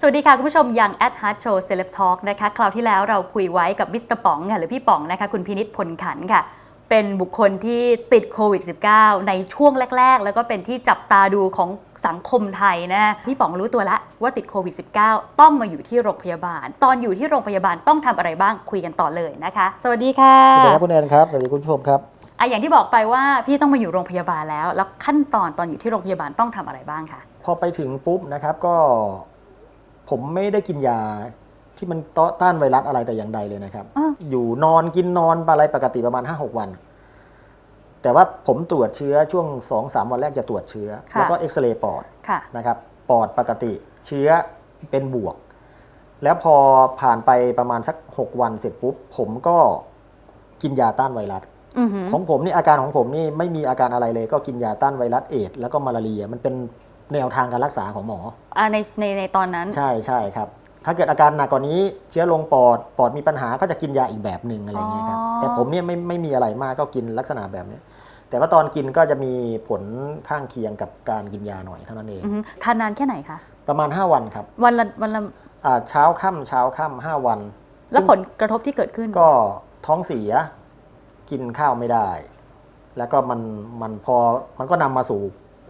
สวัสดีค่ะ คุณผู้ชมยัง at Heart Show Celeb Talk นะคะคราวที่แล้วเราคุยไว้กับมิสเตอร์ป๋องค่ะหรือพี่ป๋องนะคะคุณพินิษพลขันธ์ค่ะ เป็นบุคคลที่ติดโควิด -19 ในช่วงแรก ๆ แล้วก็เป็นที่จับตาดูของสังคมไทยนะพี่ป๋องรู้ตัวแล้วว่าติดโควิด -19 ต้องมาอยู่ที่โรงพยาบาล ตอนอยู่ที่โรงพยาบาลต้องทำอะไรบ้างคุยกันต่อเลยนะคะ สวัสดีค่ะสวัสดีครับคุณแอนครับสวัสดีคุณผู้ชมครับอะอย่างที่บอกไปว่าพี่ต้องมาอยู่โรงพยาบาลแล้ว แล้วขั้นตอนตอนอยู่ที่โรงพยาบาลต้องทำอะไรบ้างคะพอไปถึงปุ๊บนะครับก็ ผมไม่ได้กินยาที่มันต่อต้านไวรัสอะไรแต่อย่างใดเลยนะครับ อ้าว อยู่นอนกินนอนอะไรปกติประมาณ 5-6 วัน แต่ว่าผมตรวจเชื้อช่วง 2-3 วันแรกจะตรวจเชื้อ ค่ะ แล้วก็เอ็กซเรย์ปอดค่ะ นะครับปอดปกติเชื้อเป็นบวก แล้วพอผ่านไปประมาณสัก 6 วันเสร็จปุ๊บ ผมก็กินยาต้านไวรัส อือหือของผมนี่อาการของผมนี่ไม่มีอาการอะไรเลย ก็กินยาต้านไวรัสเอดส์แล้วก็มาลาเรียมันเป็น แนวทางการรักษาของหมออ่าในในในตอนนั้น ใช่ใช่ครับ ถ้าเกิดอาการหนักกว่านี้เชื้อลงปอดปอดมีปัญหาก็จะกินยาอีกแบบหนึ่งอะไรอย่างเงี้ยครับอ๋อ แต่ผมเนี่ยไม่ไม่มีอะไรมากก็กินลักษณะแบบเนี้ยแต่ว่าตอนกินก็จะมีผลข้างเคียงกับการกินยาหน่อยเท่านั้นเอง อือหือทานนานแค่ไหนคะ ประมาณ 5 วันครับวันละวันละอ่าเช้าค่ำเช้าค่ำห้าวันแล้วซึ่งผลกระทบที่เกิดขึ้น ก็ท้องเสียกินข้าวไม่ได้ แล้วก็มันมันพอมันก็นำมาสู่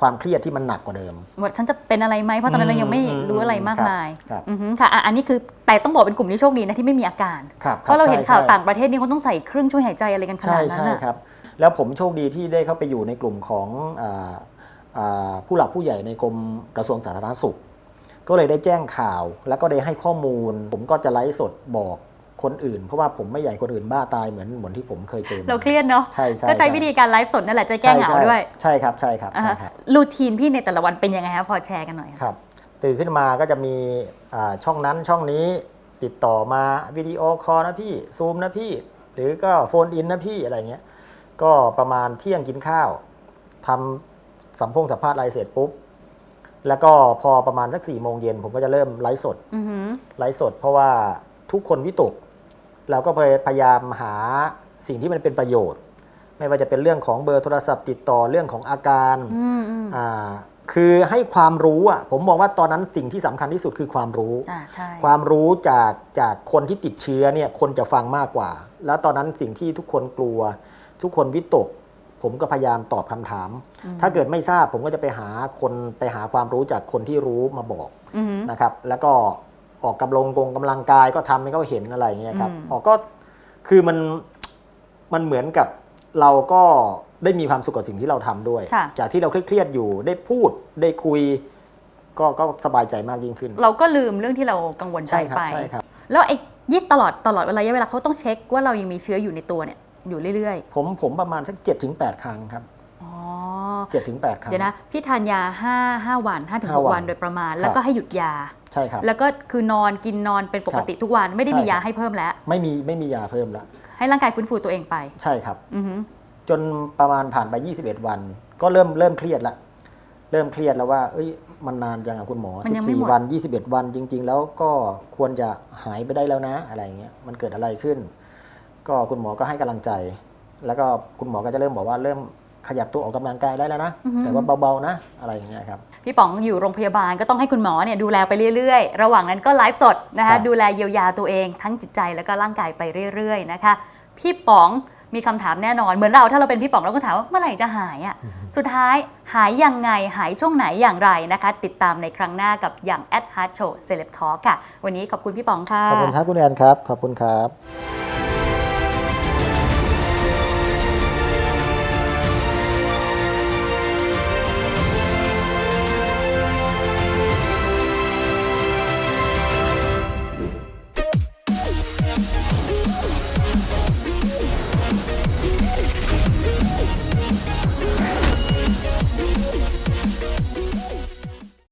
ความเครียดที่มันหนักกว่าเดิมว่าฉันจะเป็นอะไรไหมเพราะตอนนั้นเรายังไม่อืมรู้อะไรมากครับมายครับอือหือค่ะอะอันนี้คือแต่ต้องบอกเป็นกลุ่มที่โชคดีนะที่ไม่มีอาการครับเพราะเราเห็นข่าวใช่ต่างประเทศนี่เขาต้องใส่เครื่องช่วยหายใจอะไรกันขใช่นาดนั้นใช่น่ะครับแล้วผมโชคดีที่ได้เข้าไปอยู่ในกลุ่มของอ่าอ่าผู้หลักผู้ใหญ่ในกรมกระทรวงสาธารณสุข ก็เลยได้แจ้งข่าว แล้วก็ได้ให้ข้อมูล ผมก็จะไลฟ์สดบอก คนอื่น เพราะว่าผมไม่อยากให้คนอื่นบ้าตายเหมือนเหมือนที่ผมเคยเจอมาเราเครียดเนาะใช่ใช่ก็ใช้วิธีการไลฟ์สดนั่นแหละจะแก้เหงาใช่ด้วย ใช่ครับใช่ครับอ่าใช่ฮะครับรูทีนพี่ในแต่ละวันเป็นยังไงคะพอแชร์กันหน่อยค่ะครับตื่นขึ้นมาก็จะมีอ่าช่องนั้นช่องนี้ติดต่อมาวิดีโอคอลนะพี่ซูมนะพี่ หรือก็โฟนอินนะพี่อะไรเงี้ยก็ประมาณเที่ยงกินข้าวทำสัมพงสัมภาษณ์อะไรเสร็จปุ๊บแล้วก็พอประมาณสักสี่โมงเย็นผมก็จะเริ่มไลฟ์สดอือหือไลฟ์สด เพราะว่า ทุกคนวิตก เราก็พยายามหาสิ่งที่มันเป็นประโยชน์ ไม่ว่าจะเป็นเรื่องของเบอร์โทรศัพท์ติดต่อเรื่องของอาการอืมอืมอ่าคือให้ความรู้อะผมมองว่าตอนนั้นสิ่งที่สำคัญที่สุดคือความรู้อ่าใช่ความรู้จากจากคนที่ติดเชื้อเนี่ยคนจะฟังมากกว่า แล้วตอนนั้นสิ่งที่ทุกคนกลัว ทุกคนวิตก ผมก็พยายามตอบคำถาม ถ้าเกิดไม่ทราบผมก็จะไปหาคนไปหาความรู้จากคนที่รู้มาบอกอือหือนะครับ แล้วก็ ออกกำลังกงกำลังกายก็ทำให้เขาเห็นอะไรอย่างเงี้ยครับอืมออกก็คือมันมันเหมือนกับเราก็ได้มีความสุขกับสิ่งที่เราทำด้วยค่ะจากที่เราเครียดๆอยู่ได้พูดได้คุย ก็ก็สบายใจมากยิ่งขึ้น เราก็ลืมเรื่องที่เรากังวลใจใช่ครับไปใช่ครับแล้วไอ้ยี่ตลอดตลอดเวลาระยะเวลาเขาต้องเช็คว่าเรายังมีเชื้ออยู่ในตัวเนี่ยอยู่เรื่อยผมผมประมาณสักเจ็ดถึงแปดครั้งครับๆอ๋อเจ็ดถึงแปดครั้งเดี๋ยวนะพี่ทานยา5 5วัน5ถึงห้า6วัวันนโดยประมาณครับแล้วก็ให้หยุดยา ใช่ครับ แล้วก็คือนอนกินนอนเป็นปกติทุกวันไม่ได้ใช่มียาครับให้เพิ่มแล้ว ไม่มีไม่มียาเพิ่มแล้วให้ร่างกายฟื้นฟูตัวเองไป ใช่ครับอือหือจนประมาณผ่านไป 21 วัน ก็เริ่มเริ่มเครียดละเริ่มเครียดแล้วว่า เอ้ยมันนานจังอะคุณหมอมันยังไม่หมด14 วัน 21 วันจริง ๆ แล้วก็ควรจะหายไปได้แล้วนะอะไรอย่างเงี้ยมันเกิดอะไรขึ้น ก็คุณหมอก็ให้กำลังใจ แล้วก็คุณหมอก็จะเริ่มบอกว่าเริ่ม ขยับตัวออกกำลังกายได้แล้วนะ แต่ว่าเบาๆนะอะไรอย่างเงี้ยครับพี่ป๋องอยู่โรงพยาบาลก็ต้องให้คุณหมอเนี่ยดูแลไปเรื่อยๆ ระหว่างนั้นก็ไลฟ์สดนะครัคะบดูแลเยียวยาตัวเองทั้งจิตใจแล้วก็ร่างกายไปเรื่อยๆนะคะพี่ป๋องมีคำถามแน่นอนเหมือนเราถ้าเราเป็นพี่ป๋องเราก็ถามว่าเมื่อไหร่จะหายอะ่ะสุดท้ายหายยังไงหายช่วงไหนอย่างไรนะคะ ติดตามในครั้งหน้ากับอย่าง at heart show celeb talk ค่ะ วันนี้ขอบคุณพี่ป๋องค่ะ ขอบคุณครับคุณแอนครับ ขอบคุณครับ